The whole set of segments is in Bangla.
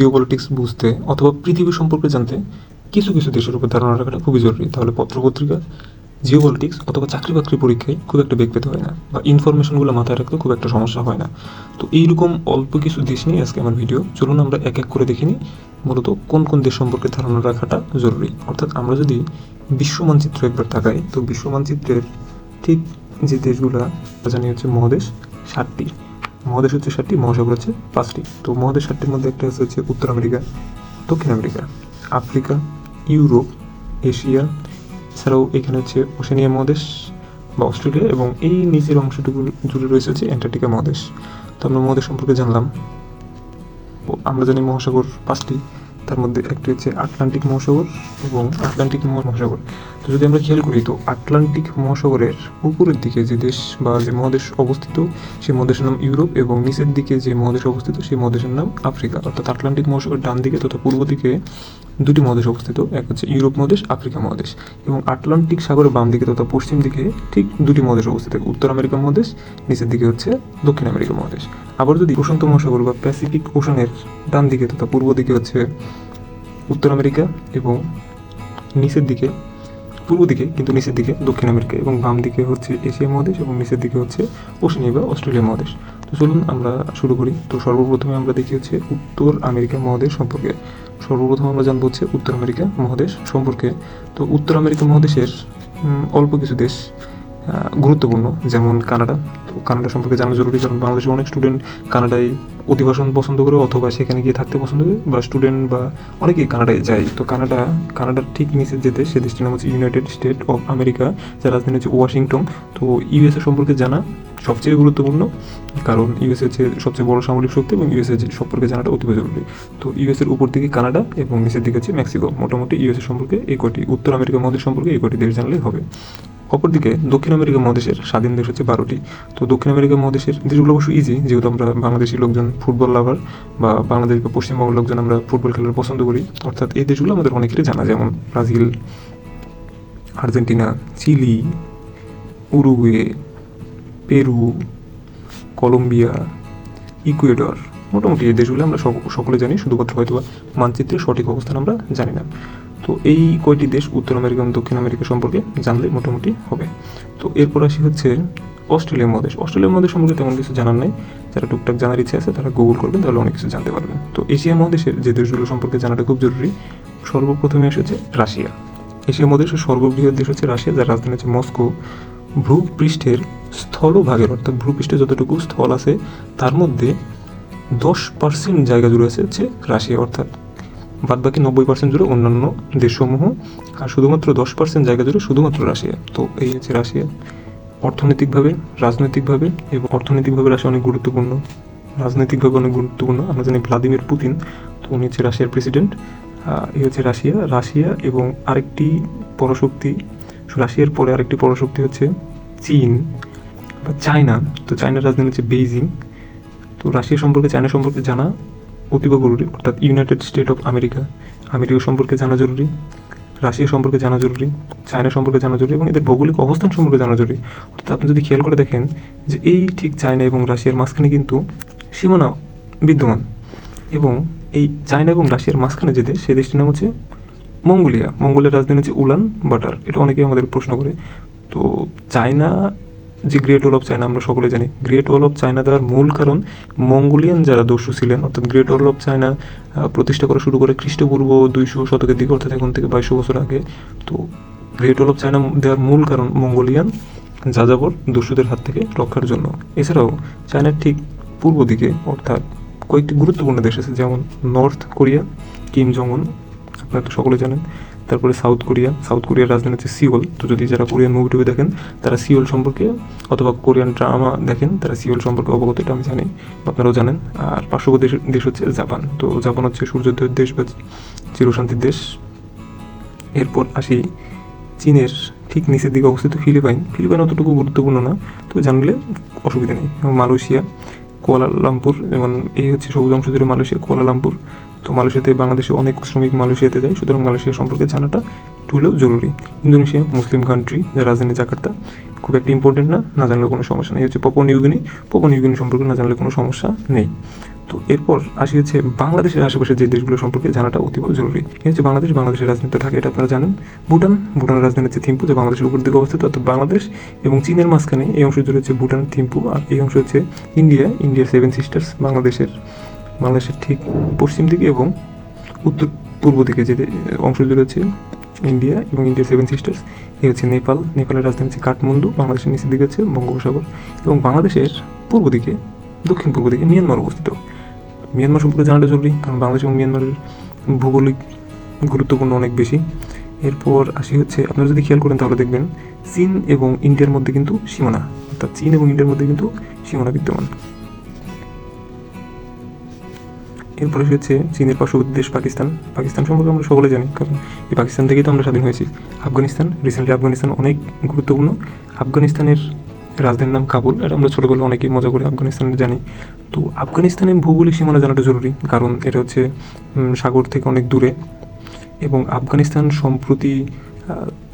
জিওপলিটিক্স বুঝতে অথবা পৃথিবী সম্পর্কে জানতে কিছু কিছু দেশের উপর ধারণা রাখাটা খুবই জরুরি। তাহলে পত্রপত্রিকা জিওপলিটিক্স অথবা চাকরি বাকরি পরীক্ষায় খুব একটা বেগ পেতে হয় না বা ইনফরমেশনগুলো মাথায় রাখতে খুব একটা সমস্যা হয় না। তো এইরকম অল্প কিছু দেশ নিয়ে আজকে আমার ভিডিও চলুন আমরা এক এক করে দেখে নিই মূলত কোন কোন দেশ সম্পর্কে ধারণা রাখাটা জরুরি। অর্থাৎ আমরা যদি বিশ্ব মানচিত্র একবার তাকাই, তো বিশ্ব মানচিত্রের ঠিক যে দেশগুলো জানি হচ্ছে মহাদেশ ষাটটি মহাদেশ হচ্ছে সাতটি, মহাসাগর হচ্ছে পাঁচটি। তো মহাদেশ সাতটির মধ্যে একটা হচ্ছে উত্তর আমেরিকা, দক্ষিণ আমেরিকা, আফ্রিকা, ইউরোপ, এশিয়া, এছাড়াও এখানে হচ্ছে ওশেনিয়া মহাদেশ বা অস্ট্রেলিয়া এবং এই নিচের অংশটুকু জুড়ে রয়েছে হচ্ছে অ্যান্টার্কটিকা মহাদেশ। তো আমরা মহাদেশ সম্পর্কে জানলাম। আমরা জানি মহাসাগর পাঁচটি তার মধ্যে একটি হচ্ছে আটলান্টিক মহাসাগর এবং আটলান্টিক মহাসাগর। তো যদি আমরা খেয়াল করি, তো আটলান্টিক মহাসাগরের উপরের দিকে যে দেশ বা যে মহাদেশ অবস্থিত, সেই মহাদেশের নাম ইউরোপ এবং নিচের দিকে যে মহাদেশ অবস্থিত, সেই মহাদেশের নাম আফ্রিকা। অর্থাৎ আটলান্টিক মহাসাগরের ডান দিকে তথা পূর্ব দিকে দুটি মহাদেশ অবস্থিত, এক হচ্ছে ইউরোপ মহাদেশ, আফ্রিকা মহাদেশ। এবং আটলান্টিক সাগরের বাম দিকে তথা পশ্চিম দিকে ঠিক দুটি মহাদেশ অবস্থিত উত্তর আমেরিকা মহাদেশ, নিচের দিকে হচ্ছে দক্ষিণ আমেরিকা মহাদেশ। আবার যদি প্রশান্ত মহাসাগর বা প্যাসিফিক ওশানের ডান দিকে তথা পূর্ব দিকে হচ্ছে উত্তর আমেরিকা এবং নিচের দিকে, পূর্ব দিকে, কিন্তু নিচের দিকে দক্ষিণ আমেরিকা এবং বাম দিকে হচ্ছে এশিয়া মহাদেশ এবং নিচের দিকে হচ্ছে ওশেনিয়া বা অস্ট্রেলিয়া মহাদেশ। তো চলুন আমরা শুরু করি। তো সর্বপ্রথমে আমরা দেখি হচ্ছে উত্তর আমেরিকা মহাদেশ সম্পর্কে। সর্বপ্রথম আমরা জানব হচ্ছে উত্তর আমেরিকা মহাদেশ সম্পর্কে। তো উত্তর আমেরিকা মহাদেশের অল্প কিছু দেশ গুরুত্বপূর্ণ, যেমন কানাডা। তো কানাডা সম্পর্কে জানা জরুরি, কারণ বাংলাদেশের অনেক স্টুডেন্ট কানাডায় অধিবাসন পছন্দ করে অথবা সেখানে গিয়ে থাকতে পছন্দ করে, বা স্টুডেন্ট বা অনেকেই কানাডায় যায়। তো কানাডা, কানাডার ঠিক নিচে যেতে সে দেশটির নাম হচ্ছে ইউনাইটেড স্টেট অফ আমেরিকা যার রাজধানী হচ্ছে ওয়াশিংটন তো ইউএসএ সম্পর্কে জানা সবচেয়ে গুরুত্বপূর্ণ, কারণ ইউএসএ হচ্ছে সবচেয়ে বড় সামরিক শক্তি এবং ইউএসএ সম্পর্কে জানাটা অতীব জরুরি। তো ইউএসএর উপর দিকে কানাডা এবং নিচের দিকে হচ্ছে মেক্সিকো মোটামুটি ইউএসএ সম্পর্কে এই কটি উত্তর আমেরিকা মহাদেশ সম্পর্কে এই কটি দেশ জানলেই হবে। অপরদিকে দক্ষিণ আমেরিকা মহাদেশের স্বাধীন দেশ হচ্ছে বারোটি। তো দক্ষিণ আমেরিকা মহাদেশের দেশগুলো অবশ্য ইজি যেহেতু আমরা বাংলাদেশি লোকজন ফুটবল লাভার বা বাংলাদেশ বা পশ্চিমবঙ্গের লোকজন আমরা ফুটবল খেলার পছন্দ করি। অর্থাৎ এই দেশগুলো আমাদের অনেকেরই জানা, যেমন Brazil, Argentina, Chile, Uruguay, Peru, Colombia, Ecuador. মোটামুটি এই দেশগুলো আমরা সক- সকলে জানি, শুধুমাত্র হয়তো মানচিত্রের সঠিক অবস্থান আমরা জানি না। তো এই কয়টি দেশ উত্তর আমেরিকা এবং দক্ষিণ আমেরিকা সম্পর্কে জানলে মোটামুটি হবে। তো এরপর আসি হচ্ছে অস্ট্রেলিয়া মহাদেশ। অস্ট্রেলিয়া মহাদেশ সম্পর্কে তেমন কিছু জানার নাই। যারা টুকটাক জানার ইচ্ছে আছে, তারা গুগল করবেন, তাহলে অনেক কিছু জানতে পারবেন। তো এশিয়া মহাদেশের যে দেশগুলো সম্পর্কে জানাটা খুব জরুরি, সর্বপ্রথমে এসেছে রাশিয়া। এশিয়া মহাদেশের সর্ববৃহৎ দেশ হচ্ছে রাশিয়া, যার রাজধানী হচ্ছে মস্কো। ভূপৃষ্ঠের স্থলভাগের, অর্থাৎ ভূপৃষ্ঠে যতটুকু স্থল আছে, তার মধ্যে দশ পার্সেন্ট জায়গা জুড়ে আছে হচ্ছে রাশিয়া, অর্থাৎ বাদ বাকি নব্বই পার্সেন্ট জুড়ে অন্যান্য দেশসমূহ, আর শুধুমাত্র দশ পার্সেন্ট জায়গা জুড়ে শুধুমাত্র রাশিয়া। তো এই হচ্ছে রাশিয়া। অর্থনৈতিকভাবে, রাজনৈতিকভাবে এবং অর্থনৈতিকভাবে রাশিয়া অনেক গুরুত্বপূর্ণ। রাজনৈতিকভাবে অনেক গুরুত্বপূর্ণ। আমরা জানি ভ্লাদিমির পুতিন, তো উনি হচ্ছে রাশিয়ার প্রেসিডেন্ট এই হচ্ছে রাশিয়া। রাশিয়া এবং আরেকটি পরশক্তি, রাশিয়ার পরে আরেকটি পরশক্তি হচ্ছে চীন বা চায়না। তো চায়নার রাজধানী হচ্ছে বেইজিং। তো রাশিয়া সম্পর্কে, চায়না সম্পর্কে জানা অতীব জরুরি, অর্থাৎ United State of America America সম্পর্কে জানা জরুরি, রাশিয়া সম্পর্কে জানা জরুরি চায়না সম্পর্কে জানা জরুরি এবং এদের ভৌগোলিক অবস্থান সম্পর্কে জানা জরুরি। অর্থাৎ আপনি যদি খেয়াল করে দেখেন যে এই ঠিক চায়না এবং রাশিয়ার মাঝখানে কিন্তু সীমানা বিদ্যমান এবং এই চায়না এবং রাশিয়ার মাঝখানে যে দেশ, সেই দেশটির নাম হচ্ছে মঙ্গোলিয়া। মঙ্গোলিয়ার রাজধানী হচ্ছে উলান বাটার। এটা অনেকেই আমাদের প্রশ্ন করে। তো চায়না যে গ্রেট ওয়াল অফ চায়না আমরা সকলে জানি। গ্রেট ওয়াল অফ চায়না দেওয়ার মূল কারণ মঙ্গোলিয়ান যারা দস্যু ছিলেন, অর্থাৎ গ্রেট ওয়াল অফ চায়না প্রতিষ্ঠা করা শুরু করে খ্রিস্টপূর্ব দুইশো শতকের দিকে, অর্থাৎ এখন থেকে বাইশশো বছর আগে। তো গ্রেট ওয়াল অফ চায়না দেওয়ার মূল কারণ মঙ্গোলিয়ান যাযাবর দস্যুদের হাত থেকে রক্ষার জন্য। এছাড়াও চায়নার ঠিক পূর্ব দিকে, অর্থাৎ কয়েকটি গুরুত্বপূর্ণ দেশ আছে, যেমন নর্থ কোরিয়া কিম জং আপনারা তো সকলে জানেন। তারপরে সাউথ কোরিয়া সাউথ কোরিয়ার রাজধানী হচ্ছে সিওল। তো যদি যারা কোরিয়ান মুভি টুভি দেখেন, তারা সিওল সম্পর্কে অথবা কোরিয়ান ড্রামা দেখেন, তারা সিওল সম্পর্কে অবগত, এটা আমি জানি, আপনারাও জানেন। আর পার্শ্ববর্তী দেশ হচ্ছে জাপান। তো জাপান হচ্ছে সূর্যোদয়ের দেশ বা চিরশান্তির দেশ। এরপর আসি চীনের ঠিক নিচের দিকে অবস্থিত ফিলিপাইন। ফিলিপাইন অতটুকু গুরুত্বপূর্ণ না, তবে জানলে অসুবিধা নেই। মালয়েশিয়া কুয়ালালামপুর এবং এই হচ্ছে সবুজ অংশ জুড়ে মালয়েশিয়া, কুয়ালালামপুর। তো মালয়েশিয়াতে বাংলাদেশে অনেক শ্রমিক মালয়েশিয়াতে যায়, সুতরাং মালয়েশিয়া সম্পর্কে জানাটা একটু হলেও জরুরি। ইন্দোনেশিয়া, মুসলিম কান্ট্রি যার রাজধানী জাকার্তা। খুব একটা ইম্পর্টেন্ট না না জানলে কোনো সমস্যা নেই। হচ্ছে পপন ইউগিনি পপন ইউগিনি সম্পর্কে না জানলে কোনো সমস্যা নেই। তো এরপর আসি হচ্ছে বাংলাদেশের আশেপাশে যে দেশগুলো সম্পর্কে জানাটা অতীব জরুরি। হচ্ছে বাংলাদেশ, বাংলাদেশের রাজনীতি থাকে এটা আপনারা জানেন। ভুটান ভুটানের রাজধানী হচ্ছে থিম্পু, যে বাংলাদেশের উপর দিকে অবস্থিত, অর্থাৎ বাংলাদেশ এবং চীনের মাঝখানে এই অংশ জুড়ে হচ্ছে ভুটান, থিম্পু আর এই অংশ হচ্ছে ইন্ডিয়া, ইন্ডিয়ার সেভেন সিস্টার্স, বাংলাদেশের বাংলাদেশের ঠিক পশ্চিম দিকে এবং উত্তর পূর্ব দিকে যে অংশ জুড়ে হচ্ছে ইন্ডিয়া এবং ইন্ডিয়ার সেভেন সিস্টার্স, এই হচ্ছে নেপাল। নেপালের রাজধানী হচ্ছে কাঠমান্ডু, বাংলাদেশের নিচের দিকে হচ্ছে বঙ্গোপসাগর এবং বাংলাদেশের পূর্ব দিকে, দক্ষিণ পূর্ব দিকে মিয়ানমার অবস্থিত। মিয়ানমার সম্পর্কে জানাটা জরুরি, কারণ বাংলাদেশ এবং মিয়ানমারের ভৌগোলিক গুরুত্বপূর্ণ অনেক বেশি। এরপর আসি হচ্ছে, আপনারা যদি খেয়াল করেন তাহলে দেখবেন চীন এবং ইন্ডিয়ার মধ্যে কিন্তু সীমানা, অর্থাৎ চীন এবং ইন্ডিয়ার মধ্যে কিন্তু সীমানা বিদ্যমান। এরপরে হচ্ছে চীনের পার্শ্ববর্তী দেশ পাকিস্তান। পাকিস্তান সম্পর্কে আমরা সকলে জানি, কারণ এই পাকিস্তান থেকেই তো আমরা স্বাধীন হয়েছি। আফগানিস্তান রিসেন্টলি আফগানিস্তান অনেক গুরুত্বপূর্ণ। আফগানিস্তানের রাজধানীর নাম কাবুল, এটা আমরা ছোটোবেলা অনেকেই মজা করে আফগানিস্তানে জানি। তো আফগানিস্তানের ভৌগোলিক সীমানা জানাটা জরুরি, কারণ এটা হচ্ছে সাগর থেকে অনেক দূরে। এবং আফগানিস্তান সম্প্রতি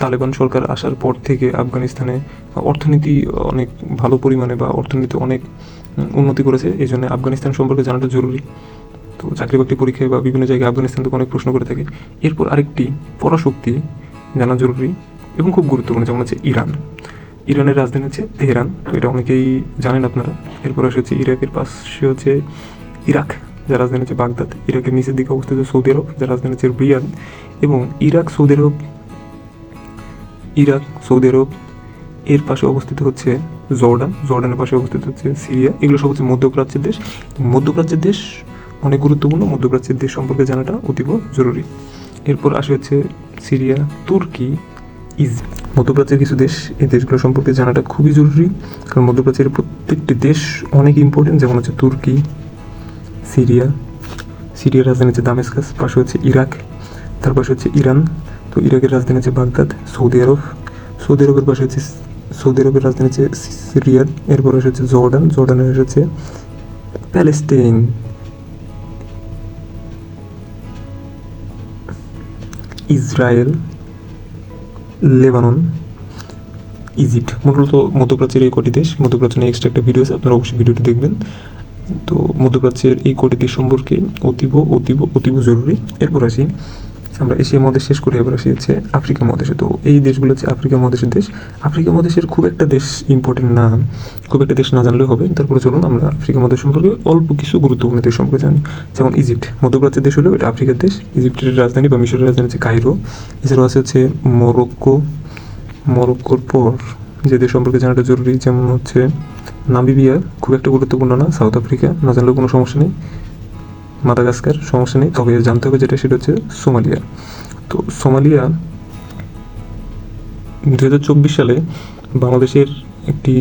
তালেবান সরকার আসার পর থেকে আফগানিস্তানে অর্থনীতি অনেক ভালো পরিমাণে বা অর্থনীতি অনেক উন্নতি করেছে, এই জন্য আফগানিস্তান সম্পর্কে জানাটা জরুরি। তো চাকরি বাকরি পরীক্ষায় বা বিভিন্ন জায়গায় আফগানিস্তান থেকে অনেক প্রশ্ন করে থাকে। এরপর আরেকটি পরাশক্তি জানা জরুরি এবং খুব গুরুত্বপূর্ণ, যেমন হচ্ছে ইরান। ইরানের রাজধানী হচ্ছে তেহরান। তো এটা অনেকেই জানেন আপনারা। এরপর আসে হচ্ছে ইরাকের পাশে হচ্ছে ইরাক, যার রাজধানী হচ্ছে বাগদাদ। ইরাকের নিচের দিকে অবস্থিত সৌদি আরব, যার রাজধানী হচ্ছে রিয়াদ। এবং Iraq, Saudi Arab, Iraq, Saudi Arab, এর পাশে অবস্থিত হচ্ছে জর্ডান। জর্ডানের পাশে অবস্থিত হচ্ছে সিরিয়া। এগুলো সব হচ্ছে মধ্যপ্রাচ্যের দেশ। মধ্যপ্রাচ্যের দেশ অনেক গুরুত্বপূর্ণ। মধ্যপ্রাচ্যের দেশ সম্পর্কে জানাটা অতীব জরুরি। এরপর আসে হচ্ছে সিরিয়া, তুর্কি ইজ মধ্যপ্রাচ্যের কিছু দেশ, এই দেশগুলো সম্পর্কে জানাটা খুবই জরুরি, কারণ মধ্যপ্রাচ্যের প্রত্যেকটি দেশ অনেক ইম্পর্টেন্ট যেমন হচ্ছে তুর্কি, সিরিয়া, সিরিয়ার রাজধানী হচ্ছে দামেস্কাস, পাশে হচ্ছে ইরাক, তার পাশে হচ্ছে ইরান, তো ইরাকের রাজধানী হচ্ছে বাগদাদ, সৌদি আরব, সৌদি আরবের পাশে হচ্ছে সৌদি আরবের রাজধানী হচ্ছে সিরিয়ার এরপর হচ্ছে জর্ডান জর্ডানের হচ্ছে প্যালেস্টাইন। ইসরায়েল লেবানন, ইজিপ্ট, মূলত মধ্যপ্রাচ্যের এই কটি দেশ। মধ্যপ্রাচ্যের এক্সট্রা একটা ভিডিও আছে, আপনারা অবশ্যই ভিডিওটি দেখবেন। তো মধ্যপ্রাচ্যের এই কটি দেশ সম্পর্কে অতীব অতীব অতীব জরুরি। এরপর আসি আমরা এশিয়া মহাদেশ, শেষ করে এবার আসি হচ্ছে আফ্রিকা মহাদেশে। তো এই দেশগুলো হচ্ছে আফ্রিকা মহাদেশের দেশ। আফ্রিকা মহাদেশের খুব একটা দেশ ইম্পর্টেন্ট না। খুব একটা দেশ না জানলেও হবে। তারপরে চলুন আমরা আফ্রিকা মহাদেশ সম্পর্কে অল্প কিছু গুরুত্বপূর্ণ দেশ সম্পর্কে জানি। যেমন ইজিপ্ট। মধ্যপ্রাচ্যের দেশ হলেও এটা আফ্রিকার দেশ। ইজিপ্টের রাজধানী বা মিশরের রাজধানী হচ্ছে কায়রো। এছাড়াও আছে হচ্ছে মরক্কো। মরক্কোর পর যে দেশ সম্পর্কে জানাটা জরুরি, যেমন হচ্ছে নামিবিয়া। খুব একটা গুরুত্বপূর্ণ না, সাউথ আফ্রিকা। না জানলেও কোনো সমস্যা নেই। মাদাগাস্কার, সমস্যা নেই। তবে জানতে হবে যেটা, সেটা হচ্ছে সোমালিয়া। তো সোমালিয়া দু হাজার চব্বিশ সালে বাংলাদেশের একটি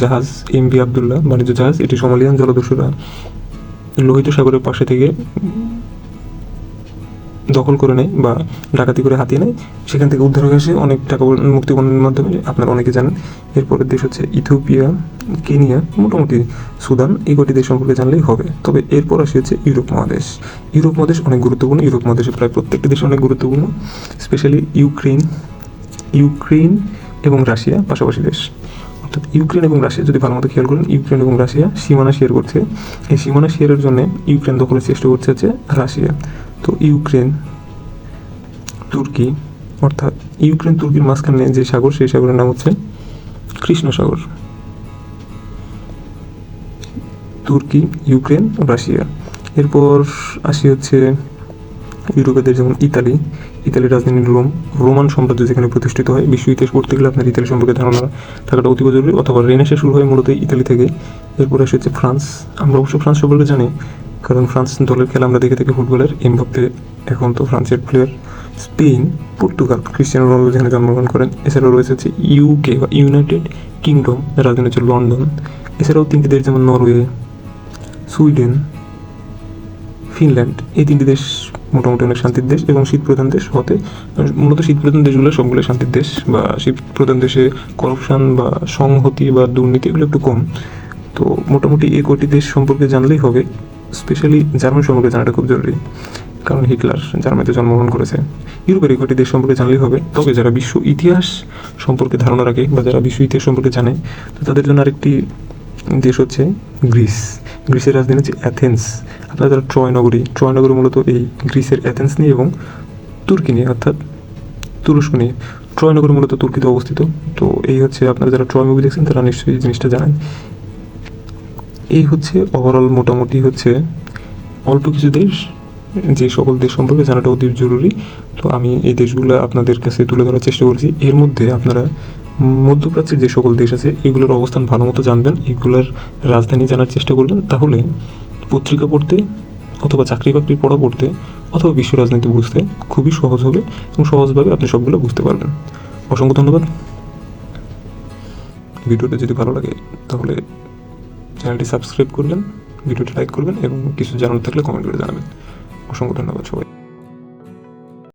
জাহাজ এম বি আবদুল্লাহ, বাণিজ্য জাহাজ, এটি সোমালিয়ান জলদস্যুরা লোহিত সাগরের পাশে থেকে দখল করে নেয় বা ডাকাতি করে হাতিয়ে নেয়, সেখান থেকে উদ্ধার হয়ে আসে অনেক টাকা মুক্তিপণের মাধ্যমে আপনারা অনেকে জানেন। এরপরের দেশ হচ্ছে ইথিওপিয়া, কেনিয়া, মোটামুটি সুদান, এই কটি দেশ সম্পর্কে জানলেই হবে। তবে এরপর আসে হচ্ছে ইউরোপ মহাদেশ। ইউরোপ মহাদেশ অনেক গুরুত্বপূর্ণ, ইউরোপ মহাদেশের প্রায় প্রত্যেকটি দেশ অনেক গুরুত্বপূর্ণ, স্পেশালি ইউক্রেন ইউক্রেন এবং রাশিয়া পাশাপাশি দেশ। অর্থাৎ ইউক্রেন এবং রাশিয়া, যদি ভালো মতো খেয়াল করেন ইউক্রেন এবং রাশিয়া সীমানা শেয়ার করছে। এই সীমানা শেয়ারের জন্য ইউক্রেন দখলের চেষ্টা করছে হচ্ছে রাশিয়া। তো ইউক্রেন, তুর্কি, অর্থাৎ ইউক্রেন, তুর্কির মাঝখানে যে সাগর, সেই সাগরের নাম হচ্ছে কৃষ্ণ সাগর তুর্কি, ইউক্রেন, রাশিয়া। এরপর আসি হচ্ছে ইউরোপেদের যেমন ইতালি ইতালির রাজধানী রোম, রোমান সাম্রাজ্য যেখানে প্রতিষ্ঠিত হয়, বিশ্ব ইতিহাস পড়তে গেলে আপনার ইতালি সম্পর্কে ধারণা থাকাটা অতীব জরুরি, অথবা রেনেসা শুরু হয় মূলত ইতালি থেকে। এরপর আসে হচ্ছে ফ্রান্স। আমরা অবশ্য ফ্রান্স সম্পর্কে জানি, কারণ ফ্রান্স দলের খেলা আমরা দেখে থাকি ফুটবলের। এম এমভাপ্পে এখন তো ফ্রান্সের player Spain, Portugal, Cristiano Ronaldo যেখানে জন্মগ্রহণ করেন। এছাড়াও রয়েছে হচ্ছে ইউকে বা ইউনাইটেড কিংডম রাজধানী হচ্ছে লন্ডন। এছাড়াও তিনটি দেশ যেমন নরওয়ে, সুইডেন, ফিনল্যান্ড, এই তিনটি দেশ মোটামুটি অনেক শান্তির দেশ এবং শীত প্রধান দেশ হতে, মূলত শীত প্রধান দেশগুলো সবগুলো শান্তির দেশ বা শীত প্রধান দেশে করপশন বা সংহতি বা দুর্নীতি এগুলো একটু কম। তো মোটামুটি এই কটি দেশ সম্পর্কে জানলেই হবে, স্পেশালি জার্মান সম্পর্কে জানাটা খুব জরুরি, কারণ হিটলার জার্মানিতে জন্মগ্রহণ করেছে। ইউরোপের এই কটি দেশ সম্পর্কে জানলেই হবে, তবে যারা বিশ্ব ইতিহাস সম্পর্কে ধারণা রাখে বা যারা বিশ্ব ইতিহাস সম্পর্কে জানে, তো তাদের জন্য আরেকটি দেশ হচ্ছে গ্রিস। গ্রিসের রাজধানী হচ্ছে অ্যাথেন্স। যারা ট্রয় নগরী ট্রয় নগরী মূলত এই গ্রিসের অ্যাথেন্স নিয়ে এবং তুর্কি নিয়ে, অর্থাৎ তুরস্ক নিয়ে। ট্রয় নগরী মূলত তুর্কিতে অবস্থিত। তো এই হচ্ছে আপনারা যারা ট্রয় মুভি দেখছেন, তারা নিশ্চয়ই এই জিনিসটা জানেন। এই হচ্ছে ওভারঅল মোটামুটি হচ্ছে অল্প কিছু দেশ, যে সকল দেশ সম্পর্কে জানাটা অতি জরুরি। তো আমি এই দেশগুলো আপনাদের কাছে তুলে ধরার চেষ্টা করেছি। এর মধ্যে আপনারা মধ্যপ্রাচ্যের যে সকল দেশ আছে, এগুলোর অবস্থান ভালো মতো জানবেন, এগুলোর রাজধানী জানার চেষ্টা করবেন। তাহলে পত্রিকা পড়তে অথবা চাকরি বাকরি পড়া পড়তে অথবা বিশ্ব রাজনীতি বুঝতে খুবই সহজ হবে এবং সহজভাবে আপনি সবগুলো বুঝতে পারবেন। অসংখ্য ধন্যবাদ। ভিডিওটা যদি ভালো লাগে, তাহলে চ্যানেলটি সাবস্ক্রাইব করবেন, ভিডিওটি লাইক করবেন এবং কিছু জানার থাকলে কমেন্ট করে জানাবেন। অসংখ্য ধন্যবাদ সবাই